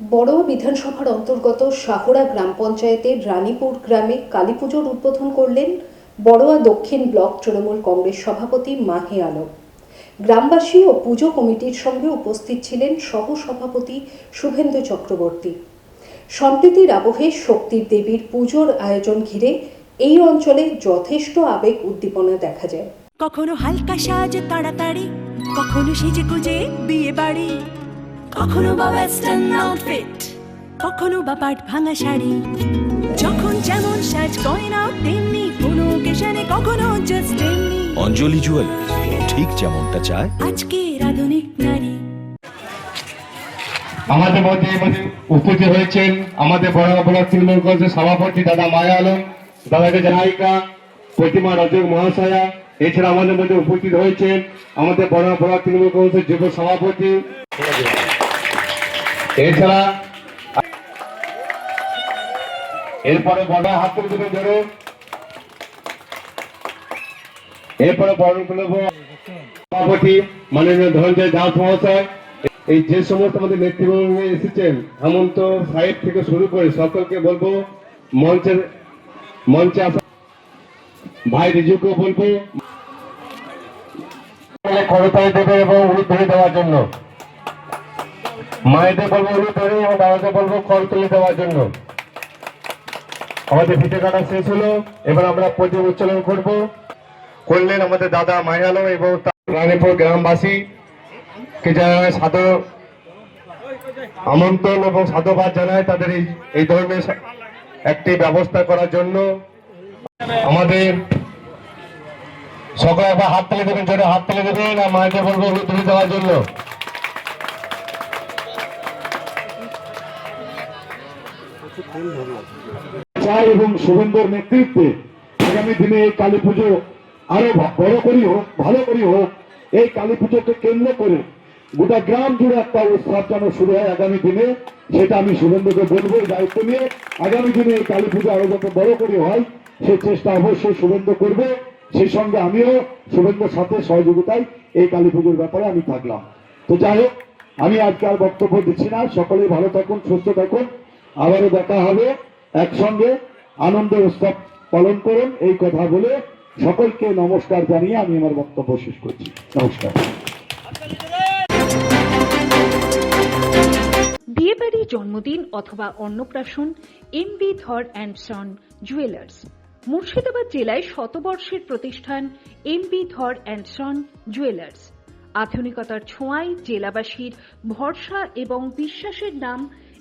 বড়োয়া বিধানসভার অন্তর্গত শাহরা গ্রাম পঞ্চায়েতের রানীপুর গ্রামে কালীপুজোর উদ্বোধন করলেন বড়োয়া দক্ষিণ ব্লক তৃণমূল কংগ্রেস সভাপতি মাহে আলম। গ্রামবাসী ও পুজো কমিটির সঙ্গে উপস্থিত ছিলেন সহ সভাপতি শুভেন্দু চক্রবর্তী। সম্প্রীতির আবহে শক্তির দেবীর পুজোর আয়োজন ঘিরে এই অঞ্চলে যথেষ্ট আবেগ উদ্দীপনা দেখা যায়। কখনো হালকা সাজ তাড়াতাড়ি, কখনো সেজে গুজে বিয়ে বাড়ি কখনো বা ওয়েস্টার্ন আউটফিট কখনো বা পাট ভাঙা শাড়ি। যখন যেমন সাজ গয়না তেমনি কোনো অকেশনে কখনো জাস্ট এমনি অঞ্জলি জুয়েলার্স ঠিক যেমনটা চায়। আজকের আধুনিক নারী। আমাদের মধ্যে মধ্যে উপস্থিত হয়েছেন আমাদের বড় বড় তৃণমূল কংগ্রেসের সভাপতি দাদা মায়া আলম দাদাকে নায়িকা প্রতিমা রজক মহাশয়া এছাড়া আমাদের মধ্যে উপস্থিত হয়েছেন আমাদের বড় বড় তৃণমূল কংগ্রেসের যুব সভাপতি। এছাড়া এরপরে বড় হাত তুলে ধরে। এরপরে বড় সভাপতি মাননীয় ধনঞ্জয় দাস মহাশয়। এই যে সমস্ত আমাদের নেতৃবৃন্দ এসেছেন, হেমন্ত সাহেব থেকে শুরু করে সকলকে বলব, মঞ্চের মঞ্চে আসা ভাই রিজুকে বলব। করতালি দেবে এবং ধরে দেওয়ার জন্য। মায়েদের বলব এবং বাবাকে বলব করতালি দেওয়ার জন্য। আমাদের ফিতে কাটা শেষ হলো, এবার আমরা প্রদীপ উচ্চারণ করব। করলেন আমাদের দাদা মায়ালো এবং রানীপুর গ্রামবাসী, কে জানায় সাদর আমন্ত্রণ এবং সাধুবাদ জানায় তাদের এই এই ধরনের একটি ব্যবস্থা করার জন্য। আমাদের সকলে একবার হাত তুলে দেবেন, জোরে হাত তুলে দেবেন, আর মায়েকে বলব তুলে দেওয়ার জন্য। চাই এবং শুভেন্দুর নেতৃত্বে আগামী দিনে এই কালী পুজো আরও বড় করি হোক, ভালো করি হোক, এই কালী পুজোকে কেন্দ্র করে গোটা গ্রাম জুড়ে একটা উৎসব যেন শুরু হয় আগামী দিনে, সেটা আমি শুভেন্দুকে বলব দায়িত্ব নিয়ে। আগামী দিনে এই কালী পুজো আরও যত বড় করে হয় সেই চেষ্টা অবশ্যই শুভেন্দু করবে। সেই সঙ্গে আমিও শুভেন্দুর সাথে সহযোগিতায় এই কালী পুজোর ব্যাপারে আমি থাকলাম। তো যাই হোক, আমি আজকে আর বক্তব্য দিচ্ছি না। সকলেই ভালো থাকুন, সুস্থ থাকুন। আবারও দেখা হবে। একসঙ্গে আনন্দ উৎসব পালন করুন। এই কথা বলে সকলকে নমস্কার জানিয়ে আমি আমার বক্তব্য শেষ করছি। নমস্কার। বিয়েবাড়ি জন্মদিন অথবা অন্নপ্রাশন M B Dhar and son jewellers Murshidabad জেলায় শতবর্ষের প্রতিষ্ঠান M B Dhar and son jewellers আধুনিকতার ছোঁয়ায় জেলাবাসীর ভরসা এবং বিশ্বাসের নাম